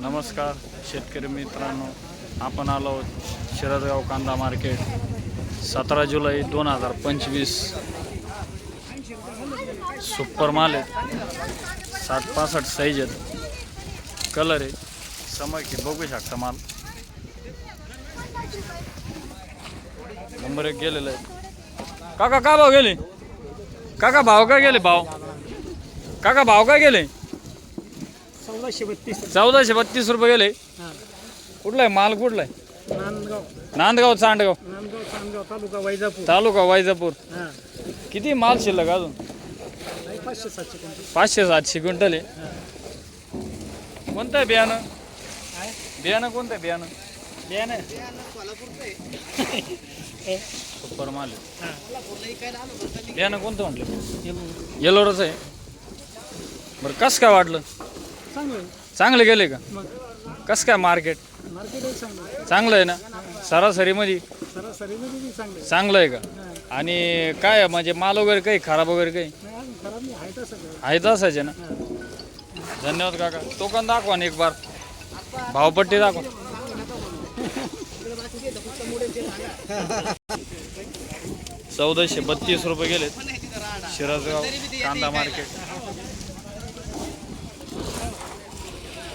नमस्कार शेतकरी मित्रांनो. आपण आलो आहोत शिरदगाव कांदा मार्केट. सतरा जुलै दोन हजार पंचवीस. सुपर माल आहेत साठ पासष्ट साईज आहेत. कलर आहे. समय की बघू शकता माल. नंबर एक गेलेला आहे. काका का भाव गेले? काका भाव काय गेले भाव? काका भाव काय गेले? चौदाशे बत्तीस चौदाशे बत्तीस रुपये गेले. कुठला आहे? माल कुठला आहे? नांदगाव. नांदगाव चांडगाव नांदगाव चांदगाव तालुका वैजापूर. तालुका वायजापूर हां. किती माल शिल्लक अजून? पाचशे सातशे कोणते पाचशे सातशे क्विंटल आहे. कोणतं आहे बियाणं? बियाणं कोणतं आहे बियाणं? बियाणं. सुपर माल आहे. बियाणं कोणतं म्हटलं? येलोरच आहे. बरं कसं काय वाटलं चांगलं गेले का? मग? कसं काय मार्केट? चांगलं आहे. चांगलं आहे ना? सरासरीमध्ये? बी चांगलं आहे. चांगलं आहे का? आणि काय आहे, म्हणजे माल वगैरे काही खराब वगैरे काही? नाही अजून खराब नाही. आहे तसं सगळं आहे तसाचे ना? धन्यवाद काका. तो पण दाखवा ना एक बार भावपट्टी दाखवा. चौदाशे बत्तीस रुपये गेलेत. शिराजगाव कांदा मार्केट.